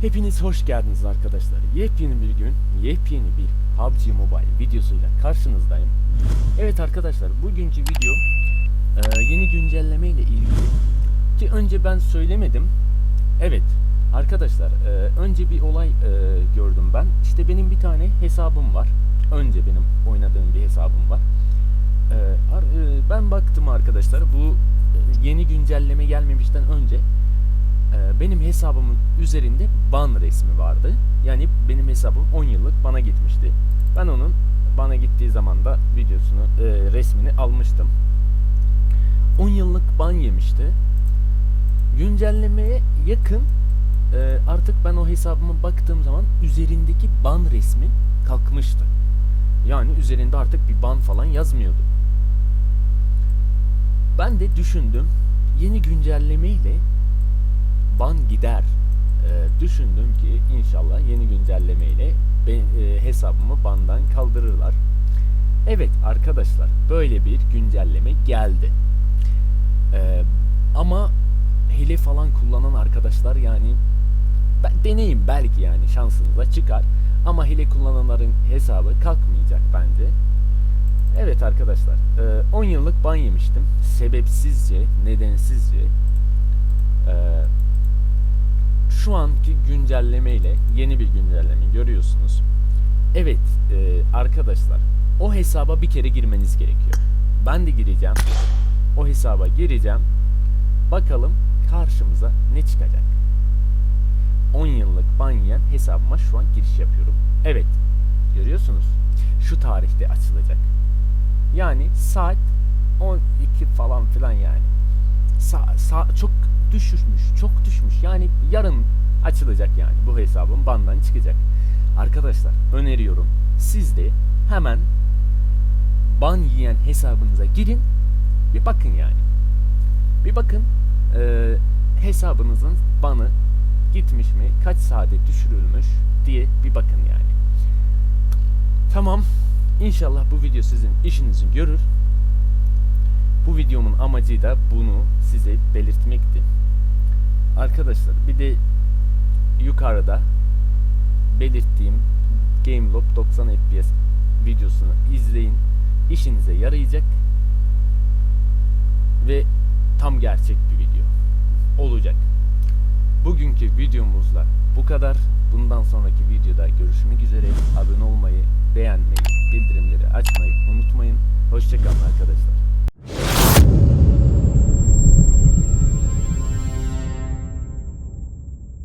Hepiniz hoş geldiniz arkadaşlar. Yepyeni bir gün, yepyeni bir PUBG Mobile videosuyla karşınızdayım. Evet arkadaşlar, bugünkü video e, yeni güncelleme ile ilgili. Ki önce ben söylemedim. Evet arkadaşlar, e, önce bir olay e, gördüm ben. İşte benim bir tane hesabım var. Önce benim oynadığım bir hesabım var. Ar- ben baktım arkadaşlar, bu yeni güncelleme gelmemişten önce benim hesabımın üzerinde ban resmi vardı. Yani benim hesabım 10 yıllık bana gitmişti. Ben onun bana gittiği zaman da videosunu, e, resmini almıştım. 10 yıllık ban yemişti. Güncellemeye yakın e, artık ben o hesabıma baktığım zaman üzerindeki ban resmi kalkmıştı. Yani üzerinde artık bir ban falan yazmıyordu. Ben de düşündüm yeni güncelleme ile ban gider. Ee, düşündüm ki inşallah yeni güncellemeyle e, hesabımı bandan kaldırırlar. Evet arkadaşlar böyle bir güncelleme geldi. Ee, ama hile falan kullanan arkadaşlar yani deneyin belki yani şansınıza çıkar. Ama hile kullananların hesabı kalkmayacak bence. Evet arkadaşlar e, 10 yıllık ban yemiştim. Sebepsizce, nedensizce. Eee şu anki güncelleme ile yeni bir güncelleme görüyorsunuz. Evet e, arkadaşlar o hesaba bir kere girmeniz gerekiyor. Ben de gireceğim. O hesaba gireceğim. Bakalım karşımıza ne çıkacak. 10 yıllık ban yiyen hesabıma şu an giriş yapıyorum. Evet görüyorsunuz. Şu tarihte açılacak. Yani saat 12 falan filan yani. Sa, sa, çok düşmüş, çok düşmüş. Yani yarın açılacak yani bu hesabın bandan çıkacak. Arkadaşlar öneriyorum siz de hemen ban yiyen hesabınıza girin bir bakın yani. Bir bakın e, hesabınızın banı gitmiş mi, kaç saate düşürülmüş diye bir bakın yani. Tamam. İnşallah bu video sizin işinizi görür. Bu videomun amacı da bunu size belirtmekti. Arkadaşlar bir de yukarıda belirttiğim GameLob 90 FPS videosunu izleyin. İşinize yarayacak ve tam gerçek bir video olacak. Bugünkü videomuzla bu kadar. Bundan sonraki videoda görüşmek üzere. Abone olmayı, beğenmeyi, bildirimleri açmayı unutmayın.